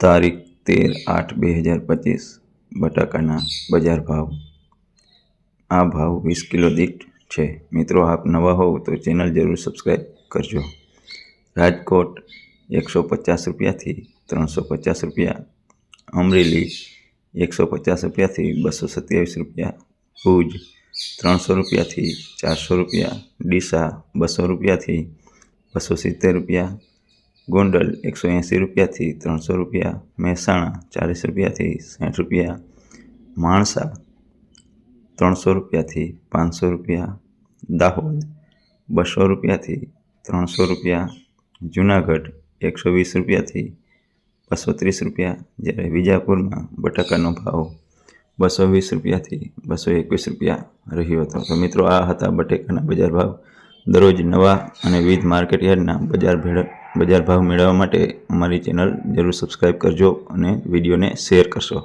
તારીખ તેર આઠ બે હજાર પચીસ બટાકાના બજાર ભાવ આ ભાવ વીસ કિલો દીઠ છે મિત્રો આપ નવા હોવ તો ચેનલ જરૂર સબસ્ક્રાઈબ કરજો રાજકોટ એકસો પચાસ રૂપિયાથી ત્રણસો પચાસ રૂપિયા અમરેલી એકસો પચાસ રૂપિયાથી બસો સત્યાવીસ રૂપિયા ભુજ ત્રણસો રૂપિયાથી ચારસો રૂપિયા ડીસા બસો રૂપિયાથી બસો સિત્તેર રૂપિયા ગોંડલ એકસો એંસી રૂપિયાથી ત્રણસો રૂપિયા, મહેસાણા ચાલીસ રૂપિયાથી સાઠ રૂપિયા, માણસા ત્રણસો રૂપિયાથી પાંચસો રૂપિયા, દાહોદ બસો રૂપિયાથી ત્રણસો રૂપિયા, જુનાગઢ એકસો વીસ રૂપિયાથી બસો ત્રીસ રૂપિયા, જ્યારે વિજાપુરમાં બટાકાનો ભાવ બસો વીસ રૂપિયાથી બસો એકવીસ રૂપિયા રહ્યો હતો. તો મિત્રો, આ હતા બટાકાના બજાર ભાવ. દરરોજ નવા અને વિવિધ માર્કેટ યાર્ડના બજાર ભેળ બજાર ભાવ મેળવવા માટે અમારી ચેનલ જરૂર સબસ્ક્રાઈબ કરજો અને વિડીયોને શેર કરશો.